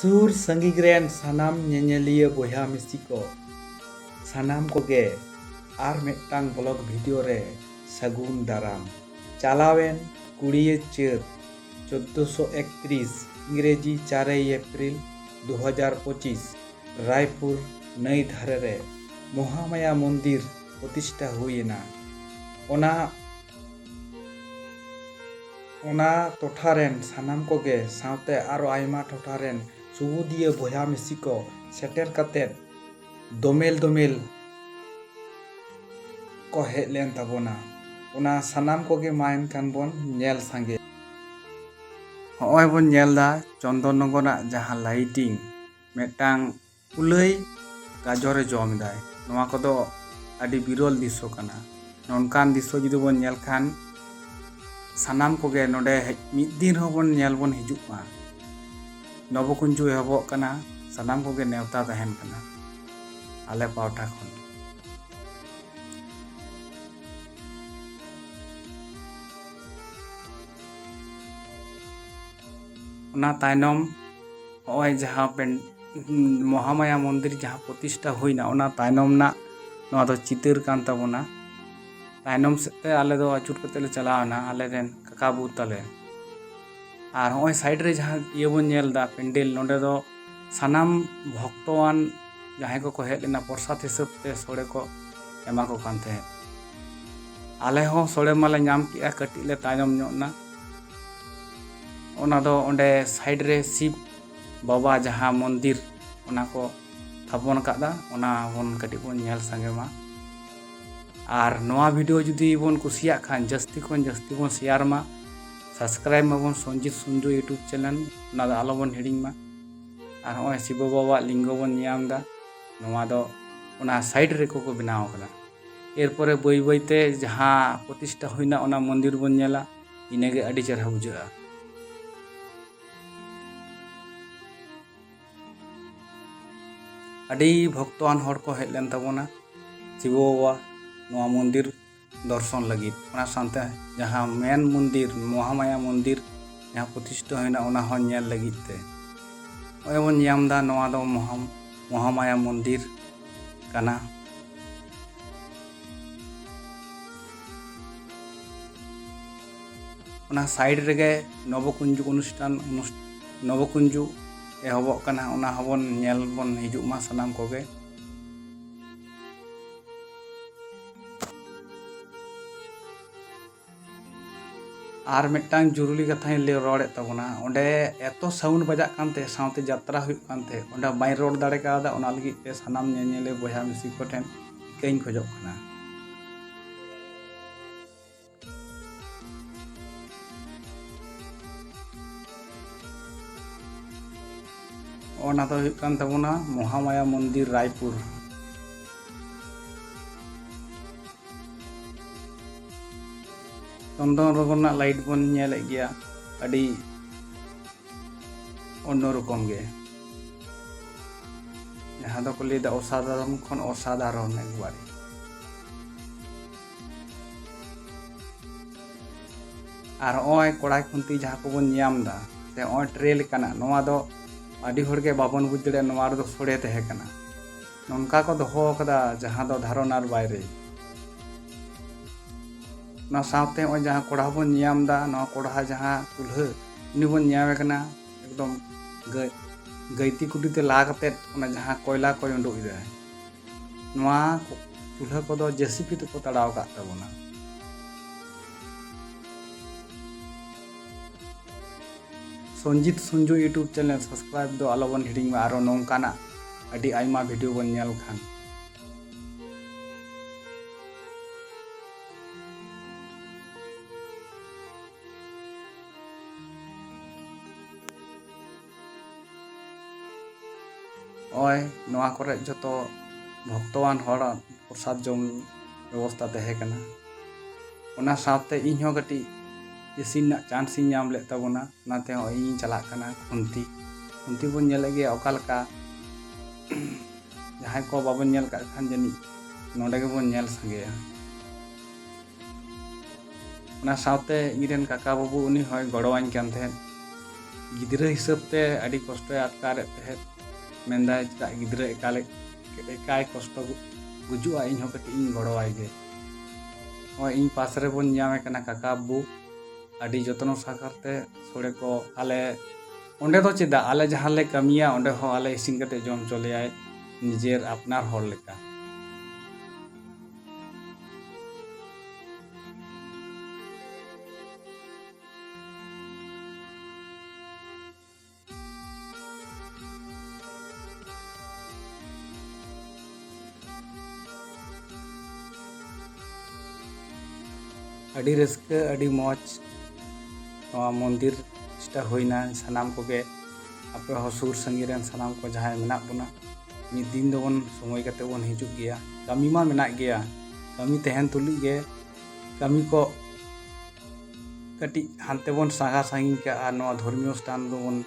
ᱥᱩᱨ ᱥᱟᱺᱜᱤᱧ ᱨᱮᱱ ᱥᱟᱱᱟᱢ ᱧᱮᱧᱮᱞᱤᱭᱟᱹ ᱵᱚᱭᱦᱟ ᱢᱤᱥᱤ ᱠᱚ ᱥᱟᱱᱟᱢ ᱠᱚᱜᱮ ᱟᱨ ᱢᱤᱫᱴᱟᱝ ᱵᱞᱚᱜᱽ ᱵᱷᱤᱰᱤᱭᱳ ᱨᱮ ᱥᱟᱹᱜᱩᱱ ᱫᱟᱨᱟᱢ ᱪᱟᱞᱟᱣᱮᱱ ᱠᱩᱲᱤᱭᱮ ᱪᱟᱹᱛ ᱪᱳᱫᱽᱫᱳᱥᱚ ᱮᱠᱛᱨᱤᱥ ইংরেজি চারই এপ্রিল দু হাজার পঁচিশ রায়পুর নৈ ধারে রে মহামায়া মন্দির প্রতিষ্ঠা ᱦᱩᱭᱮᱱᱟ ᱚᱱᱟ ᱚᱱᱟ ᱴᱚᱴᱷᱟ ᱨᱮᱱ ᱥᱟᱱᱟᱢ ᱠᱚᱜᱮ ᱥᱟᱶᱛᱮ ᱟᱨᱚ ᱟᱭᱢᱟ ᱴᱚᱴᱷᱟ ᱨᱮᱱ ᱥᱩᱵᱩ ᱫᱤᱭᱟᱹ ᱵᱚᱭᱦᱟ ᱢᱤᱥᱤ ᱠᱚ ᱥᱮᱴᱮᱨ ᱠᱟᱛᱮᱫ ᱫᱚᱢᱮᱞ ᱫᱚᱢᱮᱞ ᱠᱚ ᱦᱮᱡ ᱞᱮᱱ ᱛᱟᱵᱚᱱᱟ ᱚᱱᱟ ᱥᱟᱱᱟᱢ ᱠᱚᱜᱮ ᱢᱟ ᱮᱱᱠᱷᱟᱱ ᱵᱚᱱ ᱧᱮᱞ ᱥᱟᱸᱜᱮ ᱦᱚᱜᱼᱚᱭ ᱵᱚᱱ ᱧᱮᱞ ᱮᱫᱟ ᱪᱚᱱᱫᱚᱱᱱᱚᱜᱚᱨᱟᱜ ᱡᱟᱦᱟᱸ ᱞᱟᱭᱴᱤᱝ ᱢᱤᱫᱴᱟᱝ ᱠᱩᱞᱟᱹᱭ ᱜᱟᱡᱚᱨᱮ ᱡᱚᱢ ᱮᱫᱟᱭ ᱱᱚᱣᱟ ᱠᱚᱫᱚ ᱟᱹᱰᱤ ᱵᱤᱨᱚᱞ ᱫᱤᱥᱥᱚ ᱠᱟᱱᱟ ᱱᱚᱝᱠᱟᱱ ᱫᱤᱥᱥᱚ ᱡᱩᱫᱤ ᱵᱚᱱ ᱧᱮᱞ ᱠᱷᱟᱱ ᱥᱟᱱᱟᱢ ᱠᱚᱜᱮ ᱱᱚᱰᱮ ᱢᱤᱫ ᱫᱤᱱ ᱨᱮᱦᱚᱸ ᱵᱚᱱ ᱧᱮᱞ ᱵᱚᱱ ᱦᱤᱡᱩᱜ ᱢᱟ ᱱᱚᱵᱚᱠᱩᱧᱡᱩ ᱮᱦᱚᱵᱚᱜ ᱠᱟᱱᱟ ᱥᱟᱱᱟᱢ ᱠᱚᱜᱮ ᱱᱮᱣᱛᱟ ᱛᱟᱦᱮᱱ ᱠᱟᱱᱟ ᱟᱞᱮ ᱯᱟᱦᱴᱟ ᱠᱷᱚᱱ ᱚᱱᱟ ᱛᱟᱭᱱᱚᱢ ᱱᱚᱜᱼᱚᱭ ᱡᱟᱦᱟᱸ ᱯᱮᱱ ᱢᱚᱦᱟᱢᱟᱭᱟ ᱢᱚᱱᱫᱤᱨ ᱡᱟᱦᱟᱸ ᱯᱨᱚᱛᱤᱥᱴᱷᱟ ᱦᱩᱭᱱᱟ ᱚᱱᱟ ᱛᱟᱭᱱᱚᱢ ᱨᱮᱱᱟᱜ ᱱᱚᱣᱟ ᱫᱚ ᱪᱤᱛᱟᱹᱨ ᱠᱟᱱ ᱛᱟᱵᱚᱱᱟ ᱛᱟᱭᱱᱚᱢ ᱥᱮᱫ ᱛᱮ ᱟᱞᱮ ᱫᱚ ᱟᱹᱪᱩᱨ ᱠᱟᱛᱮᱫ ᱞᱮ ᱪᱟᱞᱟᱣᱮᱱᱟ ᱟᱞᱮᱨᱮᱱ ᱠᱟᱠᱟ ᱵᱟᱹᱵᱩ ᱛᱟᱞᱮ ᱟᱨ ᱦᱚᱸᱜᱼᱚᱭ ᱥᱟᱭᱤᱰ ᱨᱮ ᱡᱟᱦᱟᱸ ᱤᱭᱟᱹ ᱵᱚᱱ ᱧᱮᱞᱫᱟ ᱯᱮᱱᱰᱮᱞ ᱱᱚᱸᱰᱮ ᱫᱚ ᱥᱟᱱᱟᱢ ᱵᱷᱚᱠᱛᱚᱣᱟᱱ ᱡᱟᱦᱟᱸᱭ ᱠᱚᱠᱚ ᱦᱮᱡ ᱞᱮᱱᱟ ᱯᱨᱚᱥᱟᱫ ᱦᱤᱥᱟᱹᱵ ᱛᱮ ᱥᱳᱲᱮ ᱠᱚ ᱮᱢᱟ ᱠᱚ ᱠᱟᱱ ᱛᱟᱦᱮᱸᱫ ᱟᱞᱮ ᱦᱚᱸ ᱥᱳᱲᱮ ᱢᱟᱞᱮ ᱧᱟᱢ ᱠᱮᱜᱼᱟ ᱠᱟᱹᱴᱤᱡ ᱞᱮ ᱛᱟᱭᱚᱢ ᱧᱚᱜ ᱮᱱᱟ ᱚᱱᱟ ᱫᱚ ᱚᱸᱰᱮ ᱥᱟᱭᱤᱰ ᱨᱮ ᱥᱤᱵ ᱵᱟᱵᱟ ᱡᱟᱦᱟᱸ ᱢᱚᱱᱫᱤᱨ ᱚᱱᱟ ᱠᱚ ᱛᱷᱟᱯᱚᱱ ᱟᱠᱟᱫᱟ ᱚᱱᱟ ᱵᱚᱱ ᱠᱟᱹᱴᱤᱡ ᱵᱚᱱ ᱧᱮᱞ ᱥᱟᱸᱜᱮ ᱢᱟ ᱟᱨ ᱱᱚᱣᱟ ᱵᱷᱤᱰᱤᱭᱳ ᱡᱩᱫᱤ ᱵᱚᱱ ᱠᱩᱥᱤᱭᱟᱜ ᱠᱷᱟᱱ ᱡᱟᱹᱥᱛᱤ ᱠᱷᱚᱱ ᱡᱟᱹᱥᱛᱤ ᱵᱚᱱ ᱥᱮᱭᱟᱨ ᱢᱟ ᱥᱟᱵᱥᱠᱨᱟᱭᱤᱵ ᱢᱟᱵᱚᱱ ᱥᱚᱧᱡᱤᱛ ᱥᱩᱱᱡᱩ ᱤᱭᱩᱴᱩᱵᱽ ᱪᱮᱱᱮᱞ ᱚᱱᱟ ᱫᱚ ᱟᱞᱚᱵᱚᱱ ᱦᱤᱲᱤᱧ ᱢᱟ ᱟᱨ ᱦᱚᱸᱜᱼᱚᱭ ᱥᱤᱵᱚ ᱵᱟᱵᱟᱣᱟᱜ ᱞᱤᱝᱜᱚ ᱵᱚᱱ ᱧᱟᱢᱫᱟ ᱱᱚᱣᱟ ᱫᱚ ᱚᱱᱟ ᱥᱟᱭᱤᱰ ᱨᱮᱠᱚ ᱠᱚ ᱵᱮᱱᱟᱣ ᱟᱠᱟᱫᱟ ᱮᱨᱯᱚᱨᱮ ᱵᱟᱹᱭ ᱵᱟᱹᱭᱛᱮ ᱡᱟᱦᱟᱸ ᱯᱨᱚᱛᱤᱥᱴᱷᱟ ᱦᱩᱭᱱᱟ ᱚᱱᱟ ᱢᱚᱱᱫᱤᱨ ᱵᱚᱱ ᱧᱮᱞᱟ ᱤᱱᱟᱹᱜᱮ ᱟᱹᱰᱤ ᱪᱮᱦᱨᱟ ᱵᱩᱡᱷᱟᱹᱜᱼᱟ ᱟᱹᱰᱤ ᱵᱷᱚᱠᱛᱚᱣᱟᱱ ᱦᱚᱲ ᱠᱚ ᱦᱮᱡ ᱞᱮᱱ ᱛᱟᱵᱚᱱᱟ ᱥᱤᱵᱚ ᱵᱟᱵᱟ ᱱᱚᱣᱟ ᱢᱚᱱᱫᱤᱨ ᱫᱚᱨᱥᱚᱱ ᱞᱟᱹᱜᱤᱫ ᱚᱱᱟ ᱥᱟᱶᱛᱮ ᱡᱟᱦᱟᱸ ᱢᱮᱱ ᱢᱚᱱᱫᱤᱨ ᱢᱚᱦᱟᱢᱟᱭᱟ ᱢᱚᱱᱫᱤᱨ ᱡᱟᱦᱟᱸ ᱯᱨᱚᱛᱤᱥᱴᱷᱟ ᱦᱩᱭᱱᱟ ᱚᱱᱟ ᱦᱚᱸ ᱧᱮᱞ ᱞᱟᱹᱜᱤᱫ ᱛᱮ ᱱᱚᱜᱼᱚᱭ ᱵᱚᱱ ᱧᱟᱢᱫᱟ ᱱᱚᱣᱟ ᱫᱚ ᱢᱚᱦᱟ ᱢᱚᱦᱟᱢᱟᱭᱟ ᱢᱚᱱᱫᱤᱨ ᱠᱟᱱᱟ ᱚᱱᱟ ᱥᱟᱭᱤᱰ ᱨᱮᱜᱮ ᱱᱚᱵᱚᱠᱩᱧᱡᱩ ᱚᱱᱩᱥᱴᱷᱟᱱ ᱱᱚᱵᱚᱠᱩᱧᱡᱩ ᱮᱦᱚᱵᱚᱜ ᱠᱟᱱᱟ ᱚᱱᱟ ᱦᱚᱸᱵᱚᱱ ᱧᱮᱞ ᱵᱚᱱ ᱦᱤᱡᱩᱜ ᱢᱟ ᱥᱟᱱᱟᱢ ᱠᱚᱜᱮ ᱟᱨ ᱢᱤᱫᱴᱟᱝ ᱡᱚᱨᱩᱨᱤ ᱠᱟᱛᱷᱟᱧ ᱞᱟᱹᱭ ᱨᱚᱲᱮᱫ ᱛᱟᱵᱚᱱᱟ ᱚᱸᱰᱮ ᱮᱛᱚ ᱥᱟᱣᱩᱱᱰ ᱵᱟᱡᱟᱜ ᱠᱟᱱ ᱛᱟᱦᱮᱸ ᱥᱟᱶᱛᱮ ᱡᱟᱛᱨᱟ ᱦᱩᱭᱩᱜ ᱠᱟᱱ ᱛᱟᱦᱮᱸ ᱚᱸᱰᱮ ᱵᱟᱹᱧ ᱨᱚᱲ ᱫᱟᱲᱮ ᱠᱟᱣᱫᱟ ᱚᱱᱟ ᱞᱟᱹᱜᱤᱫ ᱛᱮ ᱥᱟᱱᱟᱢ ᱧᱮᱧᱮᱞᱤᱭᱟᱹ ᱵᱚᱭᱦᱟ ᱢᱤᱥᱤ ᱠᱚᱴᱷᱮᱱ ᱤᱠᱟᱹᱧ ᱠᱷᱚᱡᱚᱜ ᱠᱟᱱᱟ ᱚᱱᱟ ᱫᱚ ᱦᱩᱭᱩᱜ ᱠᱟᱱ ᱛᱟᱵᱚᱱᱟ ᱢᱚᱦᱟᱢᱟᱭᱟ ᱢᱚᱱᱫᱤᱨ ᱨᱟᱭᱯᱩᱨ ᱪᱚᱱᱫᱚᱱᱱᱚᱜᱚᱨ ᱨᱮᱱᱟᱜ ᱞᱟᱭᱤᱴ ᱵᱚᱱ ᱧᱮᱞᱮᱫ ᱜᱮᱭᱟ ᱟᱹᱰᱤ ᱚᱱᱱᱚ ᱨᱚᱠᱚᱢ ᱜᱮ ᱡᱟᱦᱟᱸ ᱫᱚᱠᱚ ᱞᱟᱹᱭᱫᱟ ᱚᱥᱟᱫᱷᱟᱨᱚᱱ ᱠᱷᱚᱱ ᱚᱥᱟᱫᱷᱟᱨᱚᱱ ᱮᱠᱵᱟᱨᱮ ᱟᱨ ᱱᱚᱜᱼᱚᱭ ᱠᱚᱲᱟᱭ ᱠᱷᱩᱱᱴᱤ ᱡᱟᱦᱟᱸ ᱠᱚᱵᱚn ᱧᱟᱢᱫᱟ ᱥᱮ ᱱᱚᱜᱼᱚᱭ ᱴᱨᱮ ᱞᱮᱠᱟᱱᱟᱜ ᱱᱚᱣᱟ ᱫᱚ ᱟᱹᱰᱤ ᱦᱚᱲᱜᱮ ᱵᱟᱵᱚᱱ ᱵᱩᱡᱽ ᱫᱟᱲᱮᱭᱟᱜᱼᱟ ᱱᱚᱣᱟ ᱨᱮᱫᱚ ᱥᱳᱲᱮ ᱛᱟᱦᱮᱸ ᱠᱟᱱᱟ ᱱᱚᱝᱠᱟ ᱠᱚ ᱫᱚᱦᱚ ᱟᱠᱟᱫᱟ ᱡᱟᱦᱟᱸ ᱫᱚ ᱫᱷᱟᱨᱚᱱᱟᱨ ᱵᱟᱭᱨᱮ ᱚᱱᱟ ᱥᱟᱶᱛᱮ ᱱᱚᱜᱼᱚᱭ ᱡᱟᱦᱟᱸ ᱠᱚᱲᱦᱟ ᱵᱚᱱ ᱧᱟᱢᱫᱟ ᱱᱚᱣᱟ ᱠᱚᱲᱦᱟ ᱡᱟᱦᱟᱸ ᱪᱩᱞᱦᱟᱹ ᱩᱱᱤ ᱵᱚᱱ ᱧᱟᱢᱮ ᱠᱟᱱᱟ ᱮᱠᱫᱚᱢ ᱜᱟᱹᱭᱛᱤ ᱠᱩᱰᱤᱛᱮ ᱞᱟ ᱠᱟᱛᱮᱫ ᱚᱱᱟ ᱡᱟᱦᱟᱸ ᱠᱚᱭᱞᱟ ᱠᱚᱭ ᱩᱰᱩᱠ ᱮᱫᱟ ᱱᱚᱣᱟ ᱪᱩᱞᱦᱟᱹ ᱠᱚᱫᱚ ᱡᱮᱥᱤᱯᱤ ᱛᱮᱠᱚ ᱛᱟᱲᱟᱣ ᱟᱠᱟᱫ ᱛᱟᱵᱚᱱᱟ ᱥᱚᱧᱡᱤᱛ ᱥᱩᱧᱡᱩ ᱤᱭᱩᱴᱩᱵᱽ ᱪᱮᱱᱮᱞ ᱥᱟᱵᱥᱠᱨᱟᱭᱤᱵ ᱫᱚ ᱟᱞᱚᱵᱚᱱ ᱦᱤᱲᱤᱧ ᱢᱟ ᱟᱨᱚ ᱱᱚᱝᱠᱟᱱᱟᱜ ᱟᱹᱰᱤ ᱟᱭᱢᱟ ᱵᱷᱤᱰᱤᱭᱳ ᱵᱚᱱ ᱧᱮᱞ ᱠᱷᱟᱱ ᱱᱚᱜᱼᱚᱭ ᱱᱚᱣᱟ ᱠᱚᱨᱮ ᱡᱚᱛᱚ ᱵᱷᱚᱠᱛᱚᱣᱟᱱ ᱦᱚᱲᱟᱜ ᱯᱨᱚᱥᱟᱫ ᱡᱚᱢ ᱵᱮᱵᱚᱥᱛᱟ ᱛᱟᱦᱮᱸ ᱠᱟᱱᱟ ᱚᱱᱟ ᱥᱟᱶᱛᱮ ᱤᱧᱦᱚᱸ ᱠᱟᱹᱴᱤᱡ ᱤᱥᱤᱱ ᱨᱮᱱᱟᱜ ᱪᱟᱱᱥ ᱤᱧ ᱧᱟᱢ ᱞᱮᱫ ᱛᱟᱵᱚᱱᱟ ᱚᱱᱟᱛᱮ ᱦᱚᱸᱜᱼᱚᱭ ᱤᱧᱤᱧ ᱪᱟᱞᱟᱜ ᱠᱟᱱᱟ ᱠᱷᱩᱱᱛᱤ ᱠᱷᱩᱱᱛᱤ ᱵᱚᱱ ᱧᱮᱞᱮᱫ ᱜᱮᱭᱟ ᱚᱠᱟ ᱞᱮᱠᱟ ᱡᱟᱦᱟᱸᱭ ᱠᱚ ᱵᱟᱵᱚᱱ ᱧᱮᱞ ᱠᱟᱜ ᱠᱷᱟᱱ ᱡᱟᱹᱱᱤᱡ ᱱᱚᱰᱮ ᱜᱮᱵᱚᱱ ᱧᱮᱞ ᱥᱟᱸᱜᱮᱭᱟ ᱚᱱᱟ ᱥᱟᱶᱛᱮ ᱤᱧᱨᱮᱱ ᱠᱟᱠᱟ ᱵᱟᱹᱵᱩ ᱩᱱᱤ ᱦᱚᱸᱭ ᱜᱚᱲᱚᱣᱟᱹᱧ ᱠᱟᱱ ᱛᱟᱦᱮᱸᱫ ᱜᱤᱫᱽᱨᱟᱹ ᱦᱤᱥᱟᱹᱵ ᱛᱮ ᱟᱹᱰᱤ ᱠᱚᱥᱴᱚᱭ ᱟᱴᱠᱟᱨᱮᱫ ᱛᱟᱦᱮᱸᱫ ᱢᱮᱱᱫᱟᱭ ᱪᱮᱫᱟᱜ ᱜᱤᱫᱽᱨᱟᱹ ᱮᱠᱟᱞ ᱮᱠᱟᱭ ᱠᱚᱥᱴᱚ ᱜᱩᱡᱩᱜᱼᱟ ᱤᱧᱦᱚᱸ ᱠᱟᱹᱴᱤᱡ ᱤᱧ ᱜᱚᱲᱚᱣᱟᱭ ᱜᱮ ᱱᱚᱜᱼᱚᱭ ᱤᱧ ᱯᱟᱥ ᱨᱮᱵᱚᱱ ᱧᱟᱢᱮ ᱠᱟᱱᱟ ᱠᱟᱠᱟ ᱵᱟᱹᱵᱩ ᱟᱹᱰᱤ ᱡᱚᱛᱱᱚ ᱥᱟᱠᱟᱨ ᱛᱮ ᱥᱳᱲᱮ ᱠᱚ ᱟᱞᱮ ᱚᱸᱰᱮ ᱫᱚ ᱪᱮᱫᱟᱜ ᱟᱞᱮ ᱡᱟᱦᱟᱸ ᱞᱮ ᱠᱟᱹᱢᱤᱭᱟ ᱚᱸᱰᱮ ᱦᱚᱸ ᱟᱞᱮ ᱤᱥᱤᱱ ᱠᱟᱛᱮ ᱡᱚᱢ ᱦᱚᱪᱚ ᱞᱮᱭᱟᱭ ᱱᱤᱡᱮᱨ ᱟᱯᱱᱟᱨ ᱦᱚᱲ ᱞᱮᱠᱟ ᱟᱹᱰᱤ ᱨᱟᱹᱥᱠᱟᱹ ᱟᱹᱰᱤ ᱢᱚᱡᱽ ᱱᱚᱣᱟ ᱢᱚᱱᱫᱤᱨ ᱯᱨᱚᱛᱤᱥᱴᱷᱟ ᱦᱩᱭᱱᱟ ᱥᱟᱱᱟᱢ ᱠᱚᱜᱮ ᱟᱯᱮ ᱦᱚᱸ ᱥᱩᱨ ᱥᱟᱺᱜᱤᱧ ᱨᱮᱱ ᱥᱟᱱᱟᱢ ᱠᱚ ᱡᱟᱦᱟᱸᱭ ᱢᱮᱱᱟᱜ ᱵᱚᱱᱟ ᱢᱤᱫ ᱫᱤᱱ ᱫᱚᱵᱚᱱ ᱥᱚᱢᱚᱭ ᱠᱟᱛᱮ ᱵᱚᱱ ᱦᱤᱡᱩᱜ ᱜᱮᱭᱟ ᱠᱟᱹᱢᱤ ᱢᱟ ᱢᱮᱱᱟᱜ ᱜᱮᱭᱟ ᱠᱟᱹᱢᱤ ᱛᱟᱦᱮᱱ ᱛᱩᱞᱩᱡ ᱜᱮ ᱠᱟᱹᱢᱤ ᱠᱚ ᱠᱟᱹᱴᱤᱡ ᱦᱟᱱᱛᱮ ᱵᱚᱱ ᱥᱟᱦᱟ ᱥᱟᱺᱜᱤᱧ ᱠᱟᱜᱼᱟ ᱱᱚᱣᱟ ᱫᱷᱚᱨᱢᱤᱭᱚ ᱥᱛᱷᱟᱱ ᱫᱚᱵᱚᱱ